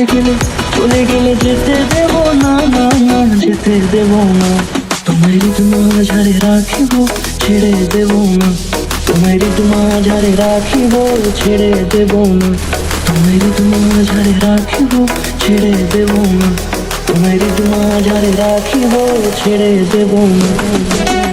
চলে গেলে চলে গেলে যেতে দেব না না না, যেতে দেব না। তোমার তোমার ঝাড়ে রাখিব, ছেড়ে দেব না। তোমার তোমার ঝাড়ে রাখিব, ছেড়ে দেব না। তোমার তোমার ঝাড়ে রাখিব, ছেড়ে দেব না। তোমার তোমার ঝাড়ে রাখিব, ছেড়ে দেব না।